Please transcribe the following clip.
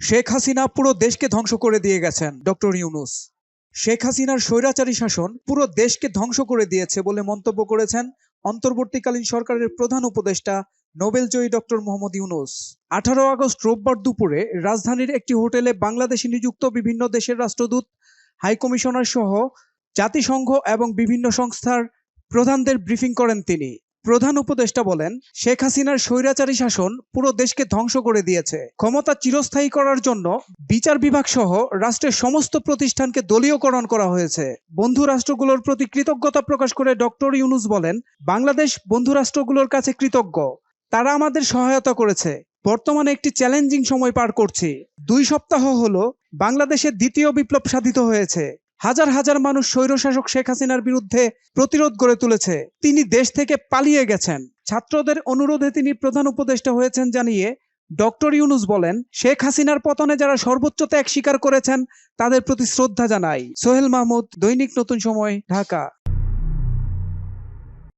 শেখ হাসিনা পুরো দেশকে ধ্বংস করে দিয়ে গেছেন, ডক্টর ইউনুস। শেখ হাসিনার স্বৈরাচারী শাসন পুরো দেশকে ধ্বংস করে দিয়েছে বলে মন্তব্য করেছেন অন্তর্বর্তীকালীন সরকারের প্রধান উপদেষ্টা, নোবেলজয়ী ডক্টর মোহাম্মদ ইউনুস। আঠারো আগস্ট রোববার দুপুরে রাজধানীর একটি হোটেলে বাংলাদেশে নিযুক্ত বিভিন্ন দেশের রাষ্ট্রদূত হাইকমিশনার সহ জাতিসংঘ এবং বিভিন্ন সংস্থার প্রধানদের ব্রিফিং করেন তিনি। প্রধান উপদেষ্টা বলেন, শেখ হাসিনার স্বৈরাচারী শাসন পুরো দেশকে ধ্বংস করে দিয়েছে। ক্ষমতা চিরস্থায়ী করার জন্য বিচার বিভাগ সহ রাষ্ট্রের সমস্ত প্রতিষ্ঠানকে দলীয়করণ করা হয়েছে। বন্ধু রাষ্ট্রগুলোর প্রতি কৃতজ্ঞতা প্রকাশ করে ডক্টর ইউনুস বলেন, বাংলাদেশ বন্ধু রাষ্ট্রগুলোর কাছে কৃতজ্ঞ। তারা আমাদের সহায়তা করেছে। বর্তমানে একটি চ্যালেঞ্জিং সময় পার করছি। দুই সপ্তাহ হলো বাংলাদেশের দ্বিতীয় বিপ্লব সাধিত হয়েছে। হাজার হাজার মানুষ স্বৈরশাসক শেখ হাসিনার বিরুদ্ধে প্রতিরোধ গড়ে তুলেছে। তিনি দেশ থেকে পালিয়ে গেছেন। ছাত্রদের অনুরোধে তিনি প্রধান উপদেষ্টা হয়েছেন জানিয়ে ডক্টর ইউনুস বলেন, শেখ হাসিনার পতনে যারা সর্বোচ্চ ত্যাগ স্বীকার করেছেন, তাদের প্রতি শ্রদ্ধা জানাই। সোহেল মাহমুদ, দৈনিক নতুন সময়, ঢাকা।